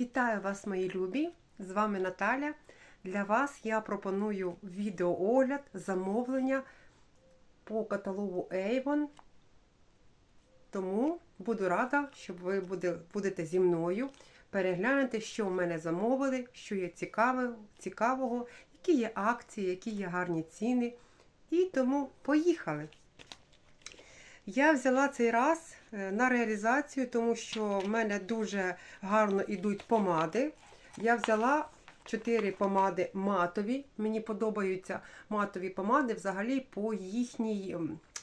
Вітаю вас, мої любі! З вами Наталя. Для вас я пропоную відеоогляд замовлення по каталогу Avon. Тому буду рада, щоб ви будете зі мною переглянути, що в мене замовили, що є цікавого, які є акції, які є гарні ціни. І тому поїхали! Я взяла цей раз на реалізацію, тому що в мене дуже гарно йдуть помади. Я взяла 4 помади матові. Мені подобаються матові помади взагалі по їхній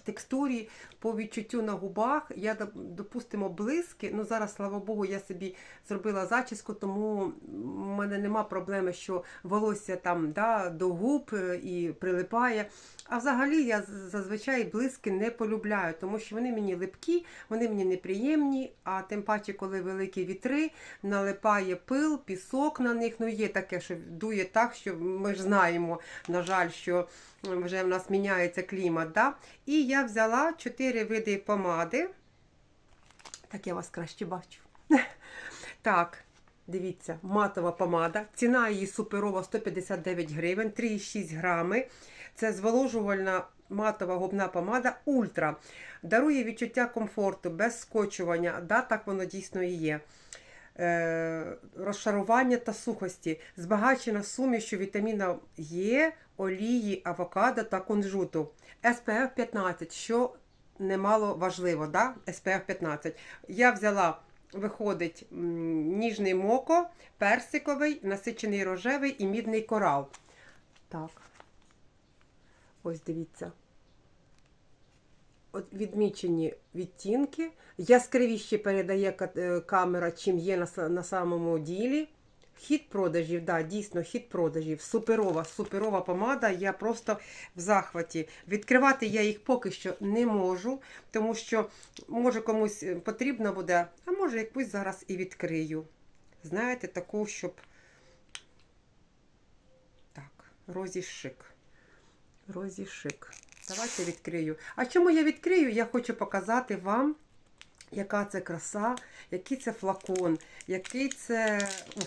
текстурі, по відчуттю на губах. Я, допустимо, блиски. Ну зараз, слава Богу, я собі зробила зачіску, тому в мене нема проблеми, що волосся там да, до губ е, і прилипає. А взагалі я зазвичай блиски не полюбляю, тому що вони мені липкі, вони мені неприємні, а тим паче, коли великі вітри, налипає пил, пісок на них. Ну є таке, що дує так, що ми ж знаємо, на жаль, що вже в нас міняється клімат. Да? І я взяла 4 види помади. Так я вас краще бачу. Так, дивіться, матова помада. Ціна її суперова 159 гривень, 3,6 грами. Це зволожувальна матова губна помада Ультра. Дарує відчуття комфорту, без скочування. Да, так воно дійсно і є. Е, розшарування та сухості, збагачена сумішю вітаміна Е, олії, авокадо та кунжуту. SPF 15, що немало важливо, да? SPF 15. Я взяла, виходить, ніжний моко, персиковий, насичений рожевий і мідний корал. Так. Ось дивіться. Відмічені відтінки. Яскравіше передає е, камера, чим є на, на самому ділі. Хід продажів, да, дійсно, хід продажів. Суперова, суперова помада. Я просто в захваті. Відкривати я їх поки що не можу, тому що може комусь е, потрібно буде, а може якусь зараз і відкрию. Знаєте, таку, щоб. Так, розі шик. Давайте відкрию. А чому я відкрию? Я хочу показати вам, яка це краса, який це флакон, який це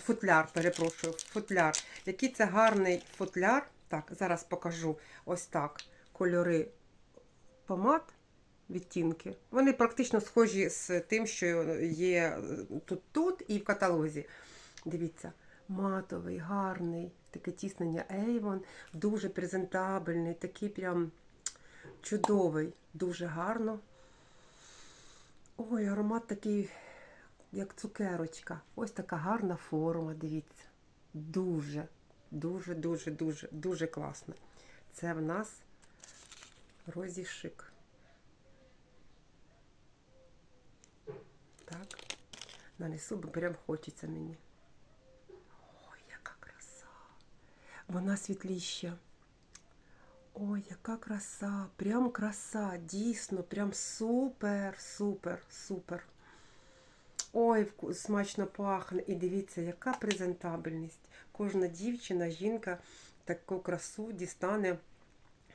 футляр, перепрошую, футляр, який це гарний футляр. Так, зараз покажу ось так. Кольори помад, відтінки. Вони практично схожі з тим, що є тут тут і в каталозі. Дивіться, матовий, гарний, таке тіснення Avon, дуже презентабельний, такий прям чудовий, дуже гарно. Ой, аромат такий, як цукерочка. Ось така гарна форма, дивіться. Дуже, дуже, дуже, дуже, класно. Це в нас Розі Шик. Так. Нанесу, бо прям хочеться мені. Ой, яка краса. Вона світліща. Ой, яка краса, прям краса, дійсно, прям супер, супер, супер. Ой, смачно пахне. І дивіться, яка презентабельність. Кожна дівчина, жінка таку красу дістане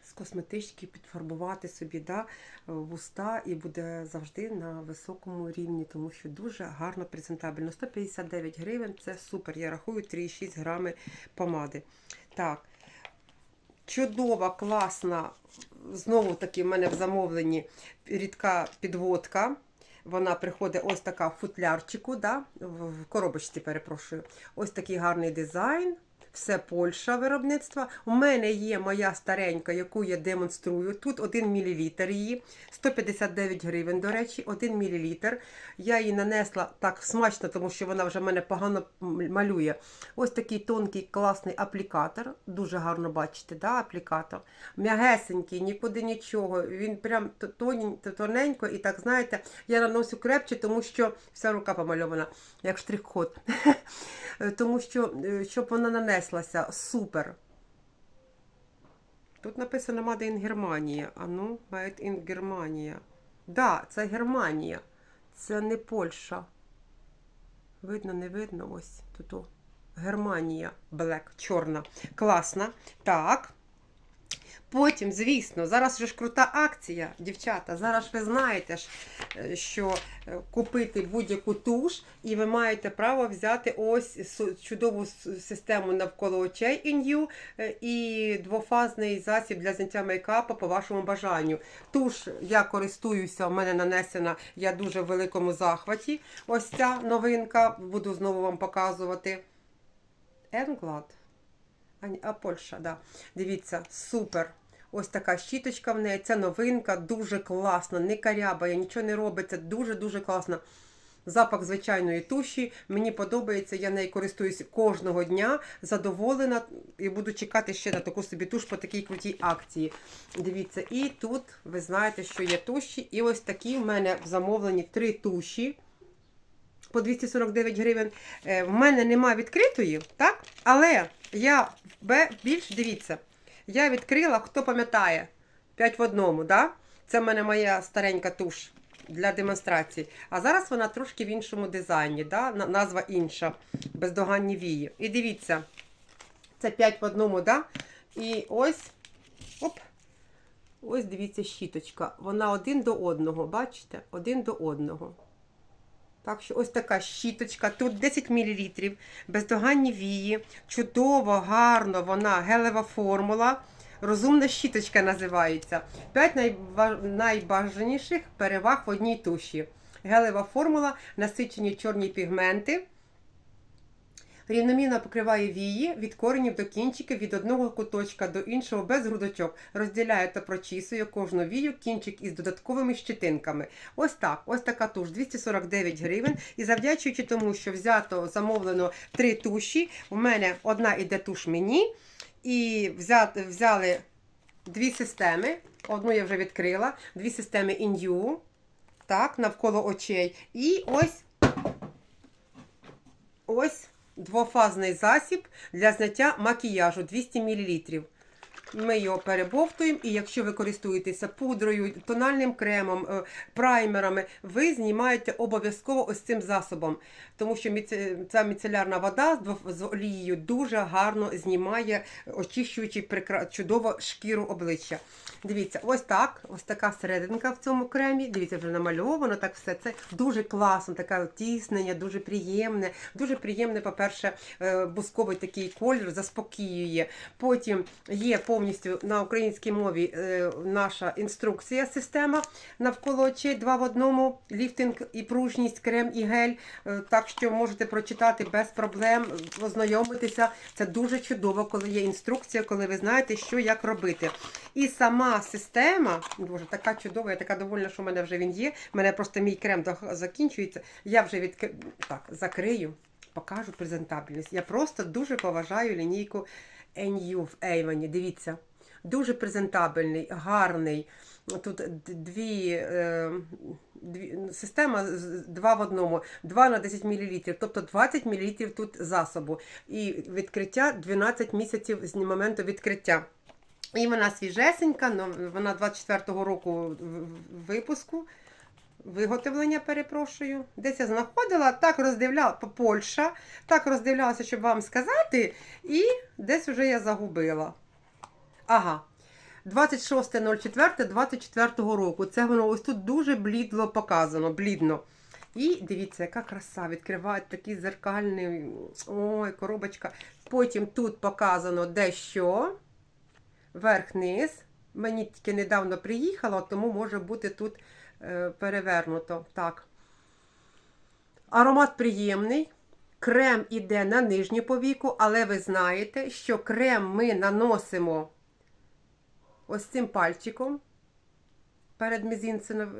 з косметички, підфарбувати собі да, вуста і буде завжди на високому рівні, тому що дуже гарно презентабельно. 159 гривень це супер. Я рахую 3,6 грами помади. Так. Чудова, класна, знову таки в мене в замовленні рідка підводка. Вона приходить ось така в футлярчику, да? в коробочці, перепрошую. Ось такий гарний дизайн. Все Польща виробництва. У мене є моя старенька, яку я демонструю. Тут 1 мл її, 159 гривень, до речі, 1 мл. Я її нанесла так смачно, тому що вона вже мене погано малює. Ось такий тонкий класний аплікатор. Дуже гарно бачите, да, аплікатор. М'ягесенький, нікуди нічого. Він прям тоненько і так, знаєте, я наношу крепче, тому що вся рука помальована, як штрих-код. Тому що, е, щоб вона нанеслася, супер. Тут написано Made in Германія. А ну, Made in Германія. Да, це Германія. Це не Польща. Видно, не видно. Ось тут. Германія. Black, чорна. Класна. Так. Потім, звісно, зараз же ж крута акція, дівчата. Зараз ви знаєте, е, що е, купити будь-яку туш, і ви маєте право взяти ось чудову систему навколо очей Inju е, і двофазний засіб для зняття мейкапу по вашому бажанню. Туш я користуюся, у мене нанесена, я дуже в великому захваті. Ось ця новинка, буду знову вам показувати. Енглад. А, Польща, да. Дивіться, супер. Ось така щіточка в неї. Це новинка, дуже класна, не карябає, нічого не робиться, дуже-дуже класна. Запах звичайної туші. Мені подобається, я нею користуюсь кожного дня, задоволена і буду чекати ще на таку собі туш по такій крутій акції. Дивіться, і тут ви знаєте, що є туші. І ось такі в мене в замовленні три туші по 249 гривень. Е, В мене нема відкритої, так? Але я більш дивіться, я відкрила, хто пам'ятає, 5 в одному, да? Це в мене моя старенька туш для демонстрації. А зараз вона трошки в іншому дизайні, да? назва інша. Бездоганні вії. І дивіться, це 5 в одному, да? І ось. Оп. Ось дивіться, щіточка. Вона один до одного, бачите? Один до одного. Так що ось така щіточка, тут 10 мл, бездоганні вії, чудово, гарно, вона гелева формула. Розумна щіточка називається. 5 найва- найбажаніших переваг в одній туші. Гелева формула, насичені чорні пігменти. Рівномірно покриває вії від коренів до кінчиків від одного куточка до іншого без грудочок. Розділяє та прочісує кожну вію кінчик із додатковими щетинками. Ось так, ось така туш 249 гривень. І завдячуючи тому, що взято замовлено три туші. У мене одна іде туш мені. І взяли дві системи. Одну я вже відкрила, дві системи Inju, так, навколо очей. І ось ось двофазний засіб для зняття макіяжу 200 мл. Ми його перебовтуємо, і якщо ви користуєтеся пудрою, тональним кремом, е, праймерами, ви знімаєте обов'язково ось цим засобом, тому що ця міцелярна вода з олією дуже гарно знімає, очищуючи чудово шкіру обличчя. Дивіться, ось так, ось така серединка в цьому кремі. Дивіться, вже намальовано так все. Це дуже класно, таке тіснення, дуже приємне. Дуже приємне, по-перше, е, бусковий такий колір заспокоює. Потім є повністю на українській мові е, наша інструкція, система навколо очей, два в одному, ліфтинг і пружність, крем і гель. Е, Так що можете прочитати без проблем, ознайомитися. Це дуже чудово, коли є інструкція, коли ви знаєте, що як робити. І сама система, боже, така чудова, я така довольна, що в мене вже він є. У мене просто мій крем закінчується. Я вже відкр... так, закрию, покажу презентабельність. Я просто дуже поважаю лінійку NU в Avon. Дивіться, дуже презентабельний, гарний. Тут дві, е, дві система два в одному, 2 на 10 мл, тобто 20 мл тут засобу. І відкриття 12 місяців з моменту відкриття. І вона свіжесенька, вона 24-го року випуску. Виготовлення, перепрошую. Десь я знаходила, так роздивляла по Польща, так роздивлялася, щоб вам сказати, і десь вже я загубила. Ага. 26.04.24 року. Це воно ось тут дуже блідло показано, блідно. І дивіться, яка краса. Відкривають такий зеркальний. Ой, коробочка. Потім тут показано дещо. Верх-низ. Мені тільки недавно приїхало, тому може бути тут перевернуто. Так. Аромат приємний. Крем іде на нижню повіку, але ви знаєте, що крем ми наносимо ось цим пальчиком. Перед мізинцем,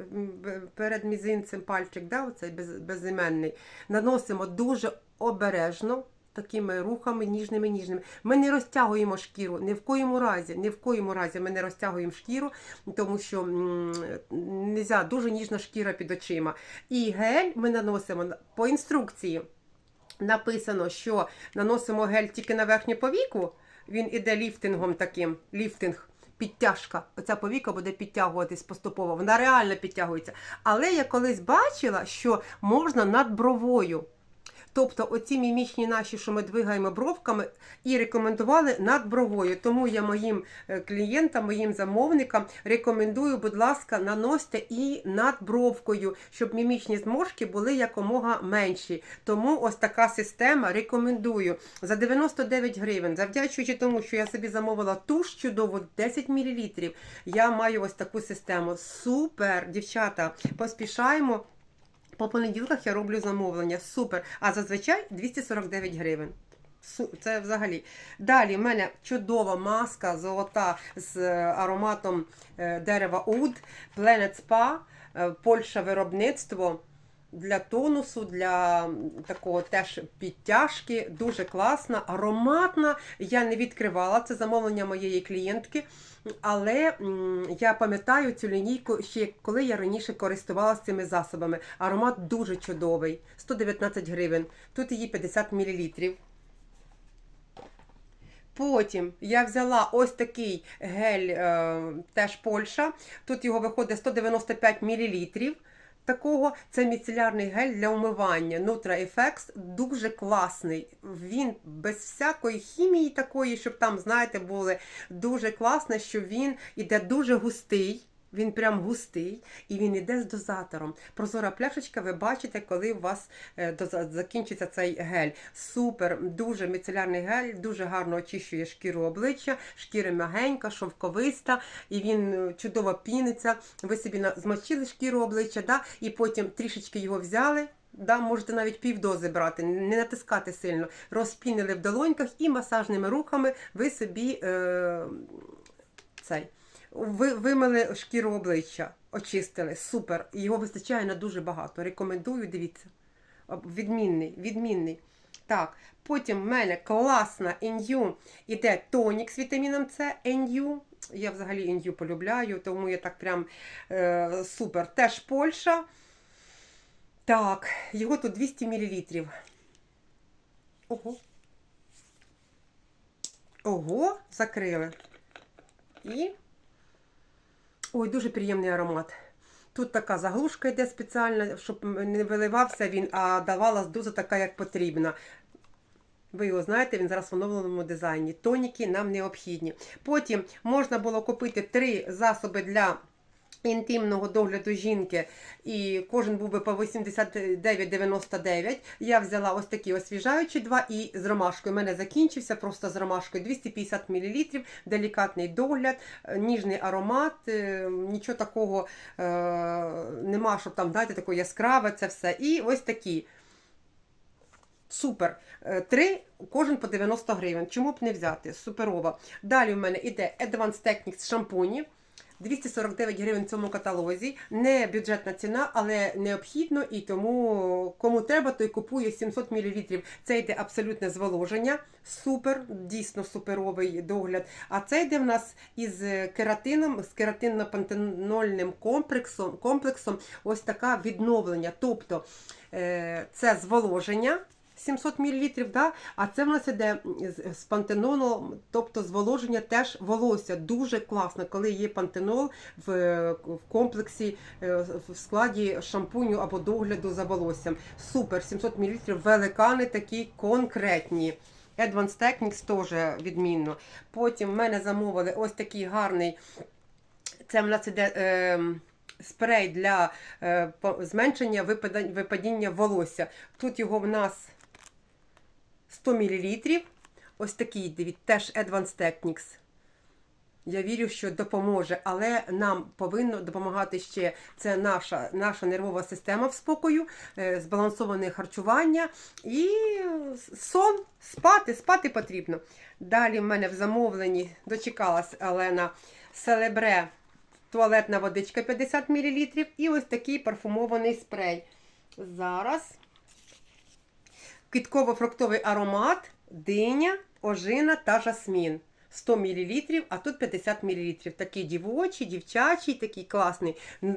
перед мізинцем пальчик, да, оцей без, безіменний. Наносимо дуже обережно, такими рухами, ніжними, ніжними. Ми не розтягуємо шкіру, ні в коєму разі, ні в коєму разі ми не розтягуємо шкіру, тому що нельзя, дуже ніжна шкіра під очима. І гель ми наносимо по інструкції. Написано, що наносимо гель тільки на верхню повіку. Він іде ліфтингом таким. Ліфтинг, підтяжка. Оця повіка буде підтягуватись поступово. Вона реально підтягується. Але я колись бачила, що можна над бровою. Тобто оці мімічні наші, що ми двигаємо бровками, і рекомендували над бровою. Тому я моїм е, клієнтам, моїм замовникам рекомендую, будь ласка, наносьте і над бровкою, щоб мімічні зморшки були якомога менші. Тому ось така система рекомендую за 99 гривень, завдячуючи тому, що я собі замовила туш чудову 10 мл. Я маю ось таку систему. Супер, дівчата, поспішаємо. По понеділках я роблю замовлення. Супер. А зазвичай 249 гривень. Це взагалі. Далі в мене чудова маска золота з е, ароматом е, дерева Уд, Planet Spa, е, Польща виробництво. Для тонусу, для такого теж підтяжки, дуже класна, ароматна. Я не відкривала це замовлення моєї клієнтки, але я пам'ятаю цю лінійку ще коли я раніше користувалася цими засобами. Аромат дуже чудовий. 119 гривень. Тут її 50 мл. Потім я взяла ось такий гель, е, теж Польща. Тут його виходить 195 мл. Такого це міцелярний гель для умивання Nutra Effects Дуже класний. Він без всякої хімії такої, щоб там, знаєте, були дуже класно, що він іде дуже густий. Він прям густий і він іде з дозатором. Прозора пляшечка, ви бачите, коли у вас е, закінчиться цей гель. Супер, дуже міцелярний гель, дуже гарно очищує шкіру обличчя, шкіра м'ягенька, шовковиста, і він е, чудово піниться. Ви собі змочили шкіру обличчя, да? і потім трішечки його взяли. Да, можете навіть півдози брати, не натискати сильно. Розпінили в долоньках і масажними рухами ви собі е, цей, ви, вимили шкіру обличчя, очистили. Супер. Його вистачає на дуже багато. Рекомендую, дивіться. Відмінний, відмінний. Так, потім в мене класна NU іде тонік з вітаміном С, NU. Я взагалі NU полюбляю, тому я так прям е, супер. Теж Польща. Так, його тут 200 мл. Ого. Ого, закрили. І. Ой, дуже приємний аромат. Тут така заглушка йде спеціальна, щоб не виливався він, а давала доза така, як потрібна. Ви його знаєте, він зараз в оновленому дизайні. Тоніки нам необхідні. Потім можна було купити три засоби для інтимного догляду жінки, і кожен був би по 89,99. Я взяла ось такі освіжаючі два і з ромашкою. У мене закінчився просто з ромашкою 250 мл, делікатний догляд, е, ніжний аромат, е, нічого такого е, нема, щоб там, знаєте, таке яскраве це все. І ось такі. Супер. Е, Три, кожен по 90 гривень. Чому б не взяти? Суперово. Далі в мене йде Advanced Techniques шампуні. 249 гривень в цьому каталозі. Не бюджетна ціна, але необхідно і тому кому треба, той купує 700 мл. Це йде абсолютне зволоження. Супер, дійсно суперовий догляд. А це йде в нас із кератином, з кератинно-пантенольним комплексом, комплексом ось така відновлення. Тобто е, це зволоження. 700 мл, да? а це в нас іде з- пантенолом, тобто зволоження теж волосся. Дуже класно, коли є пантенол в, в комплексі е, в складі шампуню або догляду за волоссям. Супер, 700 мл, великани такі конкретні. Advanced Techniques теж відмінно. Потім в мене замовили ось такий гарний. Це в нас іде. Е, Спрей для е, зменшення випада- випадіння волосся. Тут його в нас 100 мл. Ось такий, дивіться, теж Advanced Techniques. Я вірю, що допоможе, але нам повинно допомагати ще це наша, наша нервова система в спокою, е, збалансоване харчування і сон. Спати, спати потрібно. Далі в мене в замовленні дочекалась Олена Селебре туалетна водичка 50 мл і ось такий парфумований спрей. Зараз квітково-фруктовий аромат, диня, ожина та жасмін. 100 мл, а тут 50 мл. Такий дівочий, дівчачий, такий класний.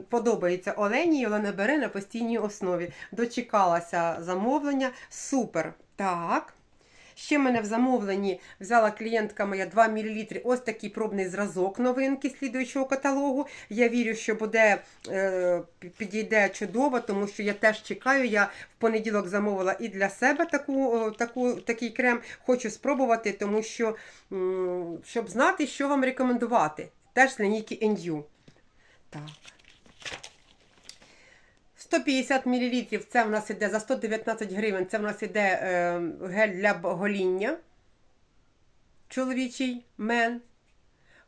Подобається Олені, і Олена бере на постійній основі. Дочекалася замовлення. Супер. Так. Ще мене в замовленні взяла клієнтка моя 2 мл. Ось такий пробний зразок новинки слідуючого каталогу. Я вірю, що буде е, підійде чудово, тому що я теж чекаю. Я в понеділок замовила і для себе таку, таку, такий крем. Хочу спробувати, тому що щоб знати, що вам рекомендувати. Теж з лінійки NU. Так. 150 мл це в нас іде за 119 гривень. Це в нас іде е, гель для гоління. Чоловічий мен.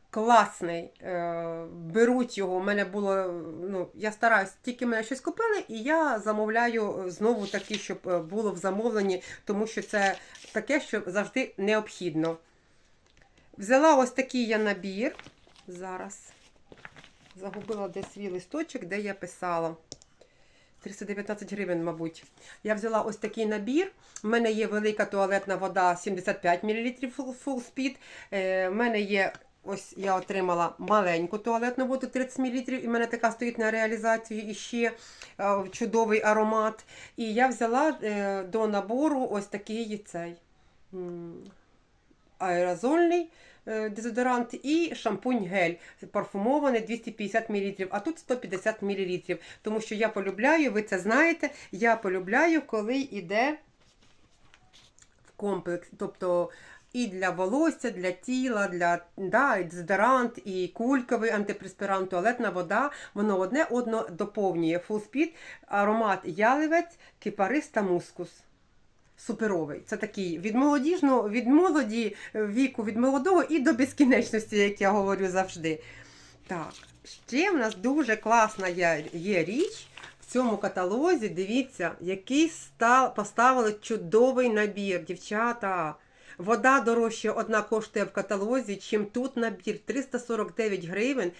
Класний. Е, беруть його. У мене було. Ну, я стараюсь, тільки мене щось купили, і я замовляю знову такі, щоб е, було в замовленні, тому що це таке, що завжди необхідно. Взяла ось такий я набір. Зараз загубила десь свій листочок, де я писала. 319 гривень, мабуть. Я взяла ось такий набір. У мене є велика туалетна вода 75 мл full, speed. Е, в мене є. Ось я отримала маленьку туалетну воду 30 мл, і в мене така стоїть на реалізацію і ще е, чудовий аромат. І я взяла е, до набору ось такий цей аерозольний е, дезодорант і шампунь гель парфумований 250 мл, а тут 150 мл. Тому що я полюбляю, ви це знаєте, я полюбляю, коли йде в комплекс. Тобто і для волосся, для тіла, для да, і дезодорант, і кульковий антипреспірант, туалетна вода. Воно одне одно доповнює Full Speed, аромат яливець, кипарис та мускус. Суперовий. Це такий від молодіжного, від молоді е, віку, від молодого і до безкінечності, як я говорю завжди. Так, ще в нас дуже класна є, є річ в цьому каталозі. Дивіться, який став, поставили чудовий набір, дівчата. Вода дорожча одна коштує в каталозі, чим тут набір 349 гривень.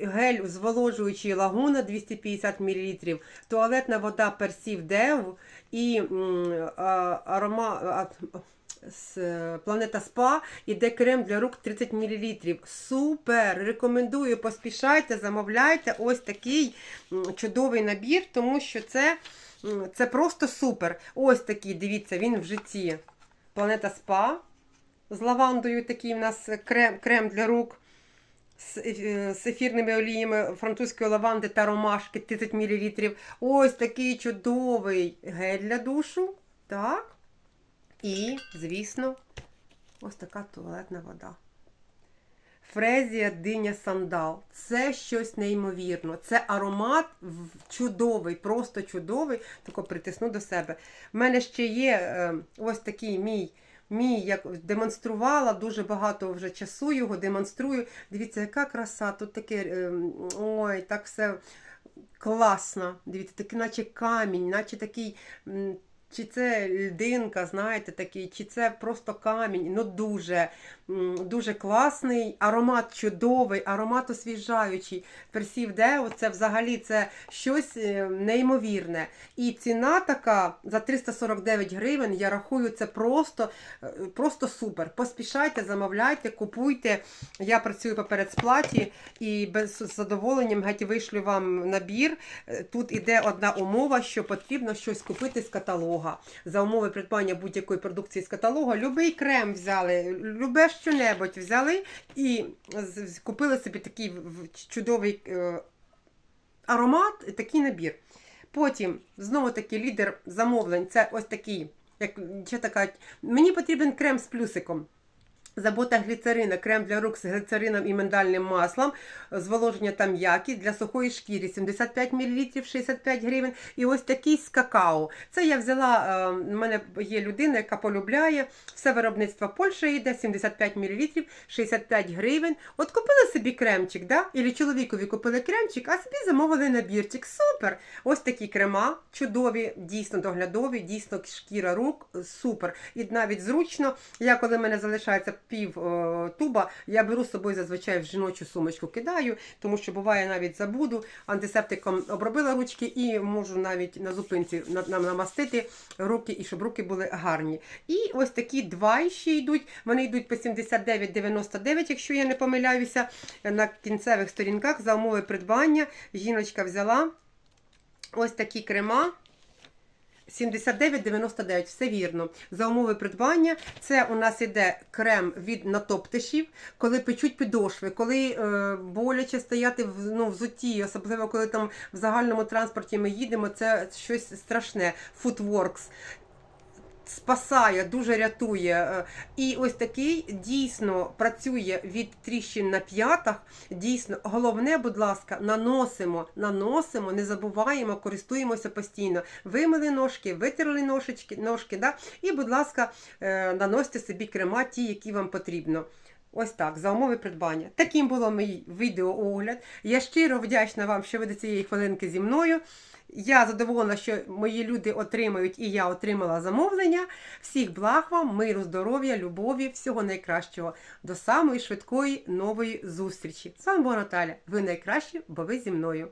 Гель зволожуючий лагуна 250 мл, туалетна вода персів Дев і арома, з Планета Спа іде крем для рук 30 мл. Супер! Рекомендую, поспішайте, замовляйте ось такий чудовий набір, тому що це, це просто супер. Ось такий, дивіться, він в житті. Планета Спа з лавандою, такий в нас крем, крем для рук з, е, ефірними оліями французької лаванди та ромашки 30 мл. Ось такий чудовий гель для душу. Так. І, звісно, ось така туалетна вода. Фрезія диня сандал. Це щось неймовірно. Це аромат чудовий, просто чудовий. Тако притисну до себе. У мене ще є е, ось такий мій. Мій як демонструвала дуже багато вже часу його демонструю. Дивіться, яка краса, тут таке е, ой, так все класно. Дивіться, такий, наче камінь, наче такий. Чи це льдинка, знаєте, такий, чи це просто камінь. Ну дуже, дуже класний, аромат чудовий, аромат освіжаючий. Персів Део це взагалі це щось е, неймовірне. І ціна така за 349 гривень, я рахую, це просто, е, просто супер. Поспішайте, замовляйте, купуйте. Я працюю по передсплаті і без задоволенням геть вишлю вам набір. Е, Тут іде одна умова, що потрібно щось купити з каталога. За умови придбання будь-якої продукції з каталога, любий крем взяли, любе що-небудь взяли і купили собі такий чудовий аромат аромат, такий набір. Потім знову таки лідер замовлень. Це ось такий, як що така. Мені потрібен крем з плюсиком. Забота гліцерина, крем для рук з гліцерином і миндальним маслом, зволоження та м'якість для сухої шкіри 75 мл 65 гривень. І ось такий з какао. Це я взяла, е, в мене є людина, яка полюбляє все виробництво Польщі йде 75 мл 65 гривень. От купили собі кремчик, да? Ілі чоловікові купили кремчик, а собі замовили набірчик. Супер! Ось такі крема, чудові, дійсно доглядові, дійсно шкіра рук, супер. І навіть зручно. Я коли мене залишається пів е, туба, я беру з собою зазвичай в жіночу сумочку кидаю, тому що буває навіть забуду. Антисептиком обробила ручки і можу навіть на зупинці нам намастити руки, і щоб руки були гарні. І ось такі два ще йдуть. Вони йдуть по 79,99, якщо я не помиляюся, на кінцевих сторінках за умови придбання. Жіночка взяла ось такі крема. 79,99, все вірно. За умови придбання це у нас іде крем від натоптишів, коли печуть підошви, коли е, боляче стояти в ну, взутті, особливо коли там в загальному транспорті ми їдемо, це щось страшне. Footworks спасає, дуже рятує. Е, І ось такий дійсно працює від тріщин на п'ятах. Дійсно, головне, будь ласка, наносимо, наносимо, не забуваємо, користуємося постійно. Вимили ножки, витерли ножички, ножки, да? і, будь ласка, е, наносьте собі крема, ті, які вам потрібно. Ось так, за умови придбання. Таким було мій відеоогляд. Я щиро вдячна вам, що ви до цієї хвилинки зі мною. Я задоволена, що мої люди отримають і я отримала замовлення. Всіх благ вам, миру, здоров'я, любові, всього найкращого. До самої швидкої нової зустрічі. З вами була Наталя. Ви найкращі, бо ви зі мною.